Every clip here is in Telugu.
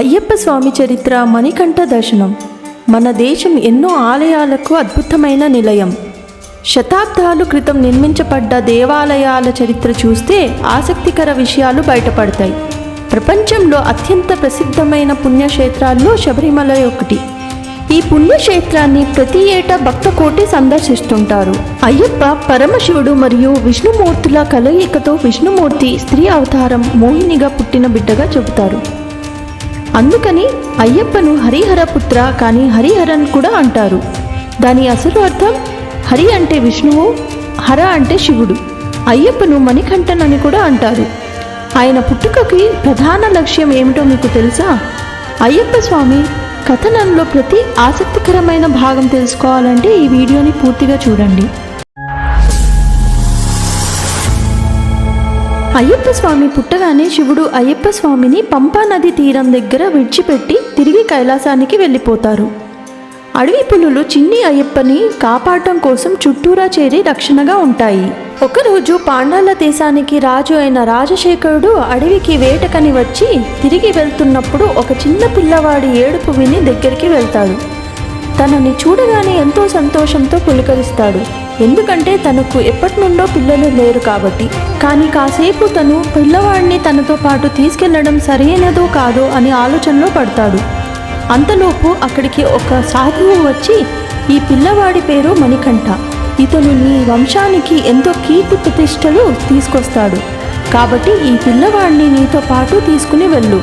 అయ్యప్ప స్వామి చరిత్ర మణికంఠ దర్శనం. మన దేశం ఎన్నో ఆలయాలకు అద్భుతమైన నిలయం. శతాబ్దాలు క్రితం నిర్మించబడ్డ దేవాలయాల చరిత్ర చూస్తే ఆసక్తికర విషయాలు బయటపడతాయి. ప్రపంచంలో అత్యంత ప్రసిద్ధమైన పుణ్యక్షేత్రాల్లో శబరిమల ఒకటి. ఈ పుణ్యక్షేత్రాన్ని ప్రతి ఏటా భక్త కోటి సందర్శిస్తుంటారు. అయ్యప్ప పరమశివుడు మరియు విష్ణుమూర్తుల కలయికతో విష్ణుమూర్తి స్త్రీ అవతారం మోహినిగా పుట్టిన బిడ్డగా చెబుతారు. అందుకని అయ్యప్పను హరిహర పుత్ర కానీ హరిహరన్ కూడా అంటారు. దాని అసలు అర్థం హరి అంటే విష్ణువు హర అంటే శివుడు అయ్యప్పను మణికంఠన్ అని కూడా అంటారు. ఆయన పుట్టుకకి ప్రధాన లక్ష్యం ఏమిటో మీకు తెలుసా? అయ్యప్ప స్వామి కథనంలో ప్రతి ఆసక్తికరమైన భాగం తెలుసుకోవాలంటే ఈ వీడియోని పూర్తిగా చూడండి. అయ్యప్ప స్వామి పుట్టగానే శివుడు అయ్యప్ప స్వామిని పంపా నది తీరం దగ్గర విడిచిపెట్టి తిరిగి కైలాసానికి వెళ్ళిపోతారు. అడవి పులులు చిన్ని అయ్యప్పని కాపాడటం కోసం చుట్టూరా చేరి రక్షణగా ఉంటాయి. ఒకరోజు పాండాల దేశానికి రాజు అయిన రాజశేఖరుడు అడవికి వేటకని వచ్చి తిరిగి వెళ్తున్నప్పుడు ఒక చిన్న పిల్లవాడి ఏడుపు విని దగ్గరికి వెళ్తాడు. తనని చూడగానే ఎంతో సంతోషంతో పులకరిస్తాడు. ఎందుకంటే తనకు ఎప్పటి నుండో పిల్లలు లేరు కాబట్టి. కానీ కాసేపు తను పిల్లవాడిని తనతో పాటు తీసుకెళ్ళడం సరైనదో కాదో అని ఆలోచనలో పడతాడు. అంతలోపు అక్కడికి ఒక సాధువు వచ్చి ఈ పిల్లవాడి పేరు మణికంఠ. ఇతను నీ వంశానికి ఎంతో కీర్తి ప్రతిష్టలు తీసుకొస్తాడు. కాబట్టి ఈ పిల్లవాడిని నీతో పాటు తీసుకుని వెళ్ళు.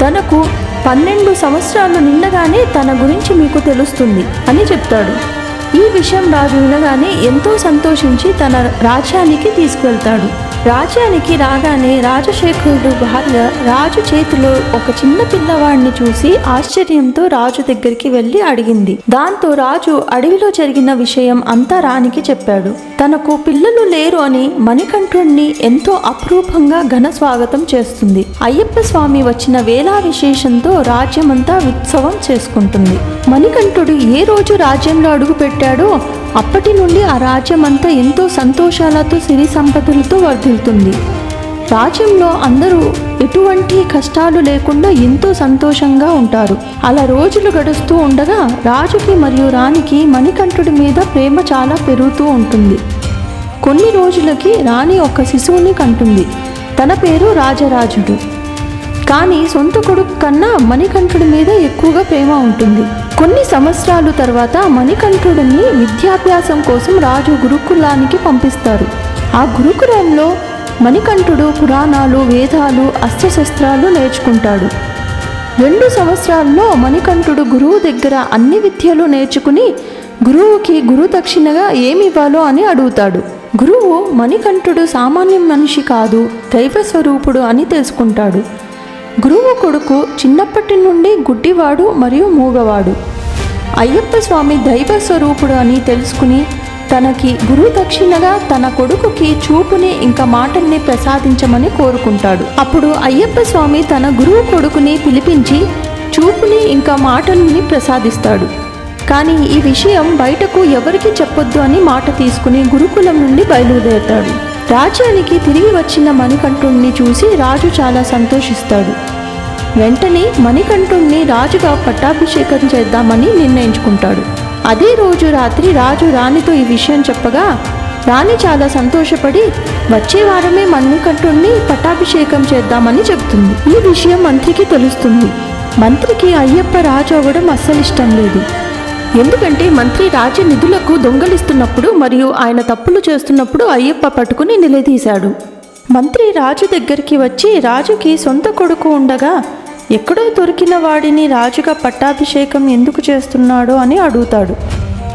తనకు పన్నెండు సంవత్సరాలు నిండగానే తన గురించి మీకు తెలుస్తుంది అని చెప్తాడు. ఈ విషయం రాజు వినగానే ఎంతో సంతోషించి తన రాజ్యానికి తీసుకువెళ్తాడు. రాజ్యానికి రాగానే రాజశేఖరుడు భార్య రాజు చేతిలో ఒక చిన్న పిల్లవాడిని చూసి ఆశ్చర్యంతో రాజు దగ్గరికి వెళ్ళి అడిగింది. దాంతో రాజు అడవిలో జరిగిన విషయం అంతా రాణికి చెప్పాడు. తనకు పిల్లలు లేరు అని మణికంఠుణ్ణి ఎంతో అపురూపంగా ఘన స్వాగతం చేస్తుంది. అయ్యప్ప స్వామి వచ్చిన వేలా విశేషంతో రాజ్యమంతా ఉత్సవం చేసుకుంటుంది. మణికంఠుడు ఏ రోజు రాజ్యంలో అడుగు పెట్టాడో అప్పటి నుండి ఆ రాజ్యమంతా ఎంతో సంతోషాలతో సిరి సంపదలతో వెళ్తుంది. రాజ్యంలో అందరూ ఎటువంటి కష్టాలు లేకుండా ఎంతో సంతోషంగా ఉంటారు. అలా రోజులు గడుస్తూ ఉండగా రాజుకి మరియు రాణికి మణికంఠుడి మీద ప్రేమ చాలా పెరుగుతూ ఉంటుంది. కొన్ని రోజులకి రాణి ఒక శిశువుని కంటుంది. తన పేరు రాజరాజుడు. కానీ సొంత కొడుకు కన్నా మణికంఠుడి మీద ఎక్కువగా ప్రేమ ఉంటుంది. కొన్ని సంవత్సరాలు తర్వాత మణికంఠుడిని విద్యాభ్యాసం కోసం రాజు గురుకులానికి పంపిస్తారు. ఆ గురుకులంలో మణికంఠుడు పురాణాలు వేదాలు అస్త్రశస్త్రాలు నేర్చుకుంటాడు. రెండు సంవత్సరాల్లో మణికంఠుడు గురువు దగ్గర అన్ని విద్యలు నేర్చుకుని గురువుకి గురు దక్షిణగా ఏమి ఇవ్వాలో అని అడుగుతాడు. గురువు మణికంఠుడు సామాన్య మనిషి కాదు దైవ స్వరూపుడు అని తెలుసుకుంటాడు. గురువు కొడుకు చిన్నప్పటి నుండి గుడ్డివాడు మరియు మూగవాడు. అయ్యప్ప స్వామి దైవ స్వరూపుడు అని తెలుసుకుని తనకి గురు దక్షిణగా తన కొడుకుకి చూపుని ఇంకా మాటల్ని ప్రసాదించమని కోరుకుంటాడు. అప్పుడు అయ్యప్ప స్వామి తన గురువు కొడుకుని పిలిపించి చూపుని ఇంకా మాటల్ని ప్రసాదిస్తాడు. కానీ ఈ విషయం బయటకు ఎవరికి చెప్పొద్దు అని మాట తీసుకుని గురుకులం నుండి బయలుదేరతాడు. రాజ్యానికి తిరిగి వచ్చిన మణికంఠుణ్ణి చూసి రాజు చాలా సంతోషిస్తాడు. వెంటనే మణికంఠుణ్ణి రాజుగా పట్టాభిషేకం చేద్దామని నిర్ణయించుకుంటాడు. అదే రోజు రాత్రి రాజు రాణితో ఈ విషయం చెప్పగా రాణి చాలా సంతోషపడి వచ్చే వారమే మణికంఠుణ్ణి పట్టాభిషేకం చేద్దామని చెబుతుంది ఈ విషయం మంత్రికి తెలుస్తుంది. మంత్రికి అయ్యప్ప రాజు అవ్వడం అస్సలు ఇష్టం లేదు. ఎందుకంటే మంత్రి రాజు నిధులకు దొంగలిస్తున్నప్పుడు మరియు ఆయన తప్పులు చేస్తున్నప్పుడు అయ్యప్ప పట్టుకుని నిలదీశాడు. మంత్రి రాజు దగ్గరికి వచ్చి రాజుకి సొంత కొడుకు ఉండగా ఎక్కడో దొరికిన వాడిని రాజుగా పట్టాభిషేకం ఎందుకు చేస్తున్నాడో అని అడుగుతాడు.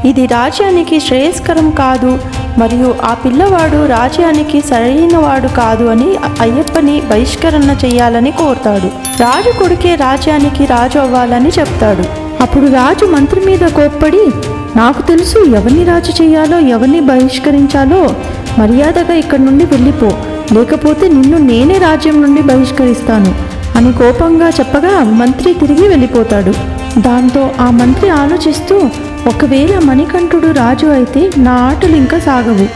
ఇది రాజ్యానికి శ్రేయస్కరం కాదు మరియు ఆ పిల్లవాడు రాజ్యానికి సరైనవాడు కాదు అని అయ్యప్పని బహిష్కరణ చేయాలని కోరుతాడు. రాజు కొడుకే రాజ్యానికి రాజు అవ్వాలని చెప్తాడు. అప్పుడు రాజు మంత్రి మీద కోప్పడి నాకు తెలుసు ఎవరిని రాజు చేయాలో ఎవరిని బహిష్కరించాలో. మర్యాదగా ఇక్కడి నుండి వెళ్ళిపో. లేకపోతే నిన్ను నేనే రాజ్యం నుండి బహిష్కరిస్తాను. అని కోపంగా చెప్పగా మంత్రి తిరిగి వెళ్ళిపోతాడు. దాంతో ఆ మంత్రి ఆలోచిస్తూ ఒకవేళ మణికంఠుడు రాజు అయితే నా ఆటలు ఇంకా సాగవు.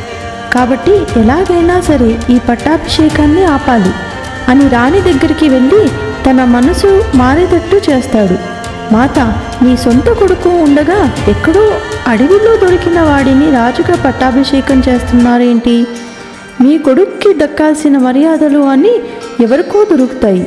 కాబట్టి ఎలాగైనా సరే ఈ పట్టాభిషేకాన్ని ఆపాలి అని రాణి దగ్గరికి వెళ్ళి తన మనసు మారేటట్టు చేస్తాడు. మాత మీ సొంత కొడుకు ఉండగా ఎక్కడో అడవిలో దొరికిన వాడిని రాజుగా పట్టాభిషేకం చేస్తున్నారేంటి? మీ కొడుక్కి దక్కాల్సిన మర్యాదలు అని ఎవరికో దొరుకుతాయి.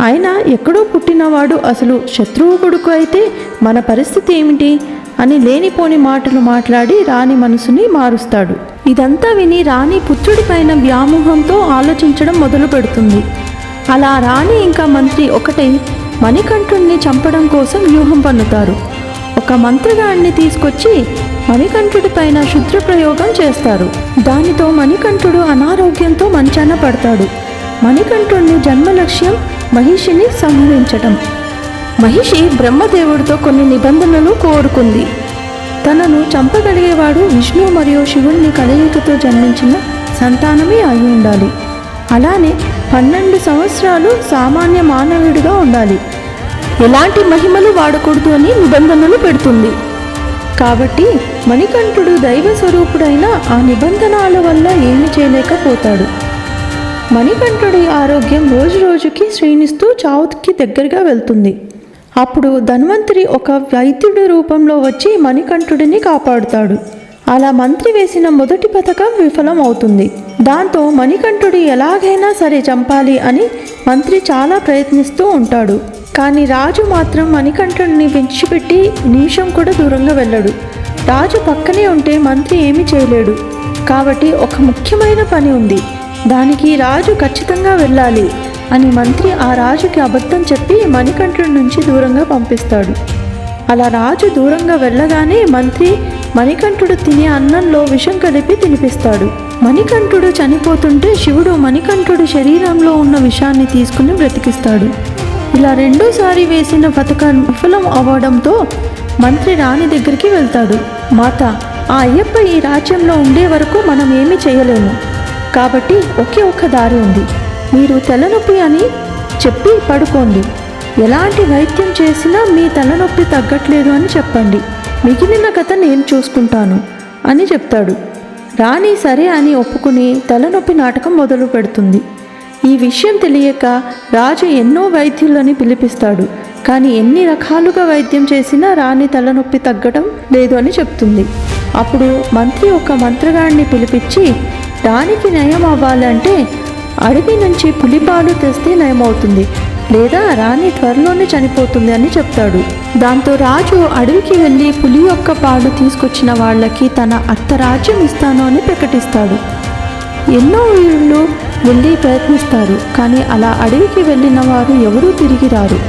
ఆయన ఎక్కడో పుట్టినవాడు అసలు శత్రువు కొడుకు అయితే మన పరిస్థితి ఏమిటి? అని లేనిపోని మాటలు మాట్లాడి రాణి మనసుని మారుస్తాడు. ఇదంతా విని రాణి పుత్రుడిపైన వ్యామోహంతో ఆలోచించడం మొదలు పెడుతుంది. అలా రాణి ఇంకా మంత్రి ఒకటే మణికంఠుణ్ణి చంపడం కోసం వ్యూహం పన్నుతారు. ఒక మంత్రగాడిని తీసుకొచ్చి మణికంఠుడి పైన శుద్ర ప్రయోగం చేస్తారు. దానితో మణికంఠుడు అనారోగ్యంతో మంచాన పడతాడు. మణికంఠుడిని జన్మ లక్ష్యం మహిషిని సంహరించటం. మహిషి బ్రహ్మదేవుడితో కొన్ని నిబంధనలు కోరుకుంది. తనను చంపగలిగేవాడు విష్ణు మరియు శివుణ్ణి కలయికతో జన్మించిన సంతానమే అయి ఉండాలి. అలానే పన్నెండు సంవత్సరాలు సామాన్య మానవుడిగా ఉండాలి. ఎలాంటి మహిమలు వాడకూడదు అని నిబంధనలు పెడుతుంది. కాబట్టి మణికంఠుడు దైవ స్వరూపుడైన ఆ నిబంధనల వల్ల ఏమి చేయలేకపోతాడు. మణికంఠుడి ఆరోగ్యం రోజు రోజుకి క్షీణిస్తూ చావుకి దగ్గరగా వెళ్తుంది. అప్పుడు ధన్వంతరి ఒక వైద్యుడి రూపంలో వచ్చి మణికంఠుడిని కాపాడుతాడు. అలా మంత్రి వేసిన మొదటి పథకం విఫలం అవుతుంది దాంతో మణికంఠుడి ఎలాగైనా సరే చంపాలి అని మంత్రి చాలా ప్రయత్నిస్తూ ఉంటాడు. కానీ రాజు మాత్రం మణికంఠుడిని విడిచిపెట్టి నిమిషం కూడా దూరంగా వెళ్ళడు. రాజు పక్కనే ఉంటే మంత్రి ఏమీ చేయలేడు. కాబట్టి ఒక ముఖ్యమైన పని ఉంది. దానికి రాజు ఖచ్చితంగా వెళ్ళాలి అని మంత్రి ఆ రాజుకి అబద్ధం చెప్పి మణికంఠుడి నుంచి దూరంగా పంపిస్తాడు. అలా రాజు దూరంగా వెళ్ళగానే మంత్రి మణికంఠుడు తినే అన్నంలో విషం కలిపి తినిపిస్తాడు. మణికంఠుడు చనిపోతుంటే శివుడు మణికంఠుడి శరీరంలో ఉన్న విషాన్ని తీసుకుని బ్రతికిస్తాడు. ఇలా రెండోసారి వేసిన పథకం విఫలం అవ్వడంతో మంత్రి రాణి దగ్గరికి వెళ్తాడు. మాత ఆ అయ్యప్ప ఈ రాజ్యంలో ఉండే వరకు మనం ఏమీ చేయలేము. కాబట్టి ఒకే ఒక్క దారి ఉంది. మీరు తలనొప్పి అని చెప్పి పడుకోండి. ఎలాంటి వైద్యం చేసినా మీ తలనొప్పి తగ్గట్లేదు అని చెప్పండి. మిగిలిన కథ నేను చూసుకుంటాను అని చెప్తాడు. రాణి సరే అని ఒప్పుకుని తలనొప్పి నాటకం మొదలు పెడుతుంది. ఈ విషయం తెలియక రాజు ఎన్నో వైద్యులని పిలిపిస్తాడు. కానీ ఎన్ని రకాలుగా వైద్యం చేసినా రాణి తలనొప్పి తగ్గడం లేదు అని చెప్తుంది. అప్పుడు మంత్రి ఒక మంత్రగాడిని పిలిపించి దానికి నయం అవ్వాలంటే అడవి నుంచి పులిపాలు తెస్తే నయమవుతుంది లేదా రాణి త్వరలోనే చనిపోతుంది అని చెప్తాడు. దాంతో రాజు అడవికి వెళ్ళి పులి యొక్క పాలు తీసుకొచ్చిన వాళ్ళకి తన అర్ధరాజ్యం ఇస్తాను అని ప్రకటిస్తాడు. ఎన్నో వీళ్ళు వెళ్ళి ప్రయత్నిస్తారు కానీ అలా అడవికి వెళ్ళిన వారు ఎవరూ తిరిగి రారు.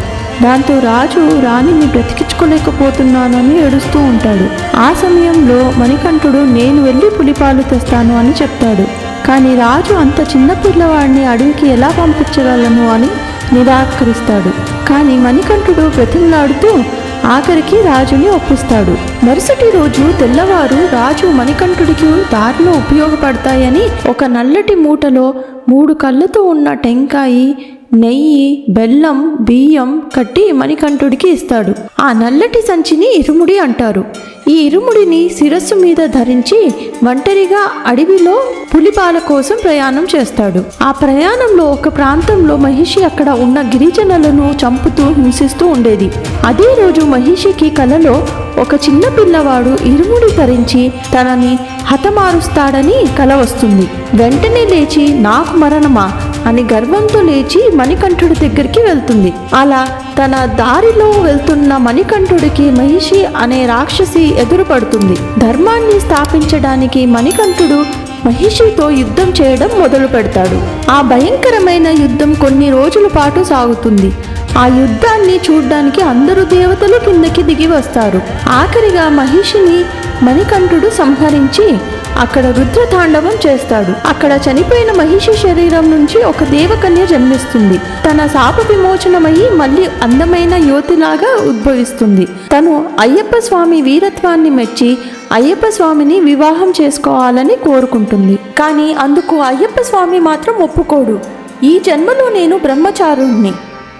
దాంతో రాజు రాణిని బ్రతికించుకోలేకపోతున్నానని ఏడుస్తూ ఉంటాడు. ఆ సమయంలో మణికంఠుడు నేను వెళ్ళి పులిపాలు తెస్తాను అని చెప్తాడు. కానీ రాజు అంత చిన్న పిల్లవాడిని అడవికి ఎలా పంపించగలను అని నిరాకరిస్తాడు. కానీ మణికంఠుడు బ్రతిమలాడుతూ ఆఖరికి రాజుని ఒప్పిస్తాడు. మరుసటి రోజు తెల్లవారు రాజు మణికంఠుడికి దారిలో ఉపయోగపడతాయని ఒక నల్లటి మూటలో మూడు కళ్ళతో ఉన్న టెంకాయి నెయ్యి బెల్లం బియ్యం కట్టి మణికంఠుడికి ఇస్తాడు. ఆ నల్లటి సంచిని ఇరుముడి అంటారు. ఈ ఇరుముడిని శిరస్సు మీద ధరించి ఒంటరిగా అడవిలో పులిపాల కోసం ప్రయాణం చేస్తాడు. ఆ ప్రయాణంలో ఒక ప్రాంతంలో మహిషి అక్కడ ఉన్న గిరిజనులను చంపుతూ హింసిస్తూ ఉండేది. అదే రోజు మహిషికి కలలో ఒక చిన్న పిల్లవాడు ఇరుముడి ధరించి తనని హతమారుస్తాడని కల వస్తుంది. వెంటనే లేచి నాకు మరణమా? అని గర్వంతో లేచి మణికంఠుడి దగ్గరికి వెళ్తుంది. అలా తన దారిలో వెళ్తున్న మణికంఠుడికి మహిషి అనే రాక్షసి ఎదురుపడుతుంది. ధర్మాన్ని స్థాపించడానికి మణికంఠుడు మహిషితో యుద్ధం చేయడం మొదలు పెడతాడు. ఆ భయంకరమైన యుద్ధం కొన్ని రోజుల పాటు సాగుతుంది. ఆ యుద్ధాన్ని చూడ్డానికి అందరూ దేవతలు కిందకి దిగి వస్తారు. ఆఖరిగా మహిషిని మణికంఠుడు సంహరించి అక్కడ రుద్రతాండవం చేస్తాడు. అక్కడ చనిపోయిన మహిషి శరీరం నుంచి ఒక దేవకన్య జన్మిస్తుంది. తన శాప విమోచనమయ్యి మళ్ళీ అందమైన యువతిలాగా ఉద్భవిస్తుంది. తను అయ్యప్ప స్వామి వీరత్వాన్ని మెచ్చి అయ్యప్ప స్వామిని వివాహం చేసుకోవాలని కోరుకుంటుంది. కానీ అందుకు అయ్యప్ప స్వామి మాత్రం ఒప్పుకోడు. ఈ జన్మలో నేను బ్రహ్మచారుణ్ణి.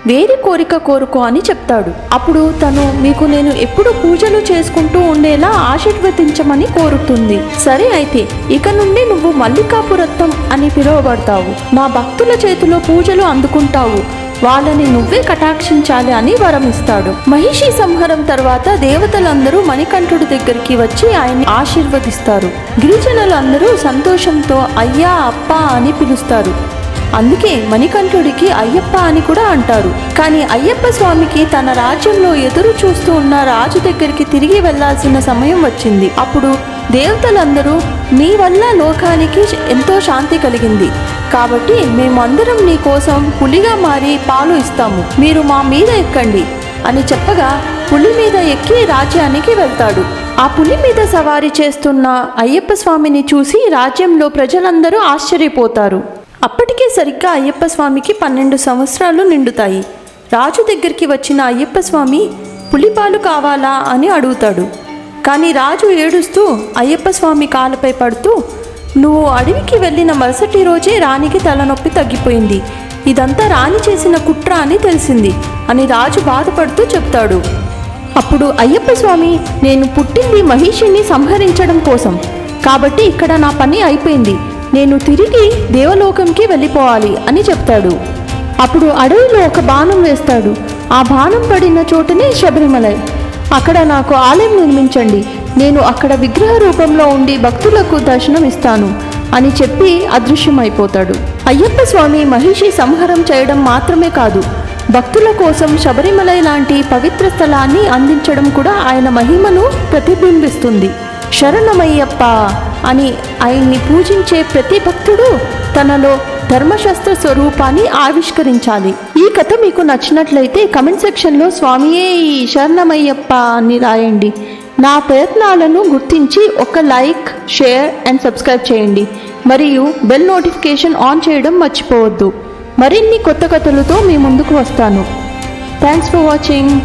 వేరే కోరిక కోరుకో అని చెప్తాడు. అప్పుడు తను మీకు నేను ఎప్పుడు పూజలు చేసుకుంటూ ఉండేలా ఆశీర్వదించమని కోరుతుంది. సరే అయితే ఇక నుండి నువ్వు మల్లికాపురత్తం అని పిలువబడతావు. మా భక్తుల చేతిలో పూజలు అందుకుంటావు. వాళ్ళని నువ్వే కటాక్షించాలి అని వరం ఇస్తాడు. మహిషి సంహారం తర్వాత దేవతలందరూ మణికంఠుడి దగ్గరికి వచ్చి ఆయన్ని ఆశీర్వదిస్తారు. గిరిజనులందరూ సంతోషంతో అయ్యా అప్ప అని పిలుస్తారు. అందుకే మణికంఠుడికి అయ్యప్ప అని కూడా అంటారు. కానీ అయ్యప్ప స్వామికి తన రాజ్యంలో ఎదురు చూస్తూ ఉన్న రాజు దగ్గరికి తిరిగి వెళ్ళాల్సిన సమయం వచ్చింది. అప్పుడు దేవతలందరూ మీ వల్ల లోకానికి ఎంతో శాంతి కలిగింది. కాబట్టి మేమందరం నీ కోసం పులిగా మారి పాలు ఇస్తాము. మీరు మా మీద ఎక్కండి అని చెప్పగా పులి మీద ఎక్కి రాజ్యానికి వెళ్తాడు. ఆ పులి మీద సవారీ చేస్తున్న అయ్యప్ప స్వామిని చూసి రాజ్యంలో ప్రజలందరూ ఆశ్చర్యపోతారు. అప్పటికే సరిగ్గా అయ్యప్ప స్వామికి పన్నెండు సంవత్సరాలు నిండుతాయి. రాజు దగ్గరికి వచ్చిన అయ్యప్ప స్వామి పులిపాలు కావాలా? అని అడుగుతాడు. కానీ రాజు ఏడుస్తూ అయ్యప్ప స్వామి కాలుపై పడుతూ నువ్వు అడవికి వెళ్ళిన మరుసటి రోజే రాణికి తలనొప్పి తగ్గిపోయింది. ఇదంతా రాణి చేసిన కుట్ర అని తెలిసింది అని రాజు బాధపడుతూ చెప్తాడు. అప్పుడు అయ్యప్ప స్వామి నేను పుట్టింది మహిషిని సంహరించడం కోసం. కాబట్టి ఇక్కడ నా పని అయిపోయింది. నేను తిరిగి దేవలోకంకి వెళ్ళిపోవాలి అని చెప్తాడు. అప్పుడు అడవిలో ఒక బాణం వేస్తాడు. ఆ బాణం పడిన చోటనే శబరిమలై. అక్కడ నాకు ఆలయం నిర్మించండి. నేను అక్కడ విగ్రహ రూపంలో ఉండి భక్తులకు దర్శనం ఇస్తాను అని చెప్పి అదృశ్యమైపోతాడు. అయ్యప్ప స్వామి మహిషి సంహారం చేయడం మాత్రమే కాదు. భక్తుల కోసం శబరిమలై లాంటి పవిత్ర స్థలాన్ని అందించడం కూడా ఆయన మహిమను ప్రతిబింబిస్తుంది. శరణమయ్యప్ప అని ఆయన్ని పూజించే ప్రతి భక్తుడు తనలో ధర్మశాస్త్ర స్వరూపాన్ని ఆవిష్కరించాలి. ఈ కథ మీకు నచ్చినట్లయితే కమెంట్ సెక్షన్లో స్వామియే ఈ శరణమయ్యప్ప అని రాయండి. నా ప్రయత్నాలను గుర్తించి ఒక లైక్ షేర్ అండ్ సబ్స్క్రైబ్ చేయండి. మరియు బెల్ నోటిఫికేషన్ ఆన్ చేయడం మర్చిపోవద్దు. మరిన్ని కొత్త కథలతో మీ ముందుకు వస్తాను. Thanks for watching.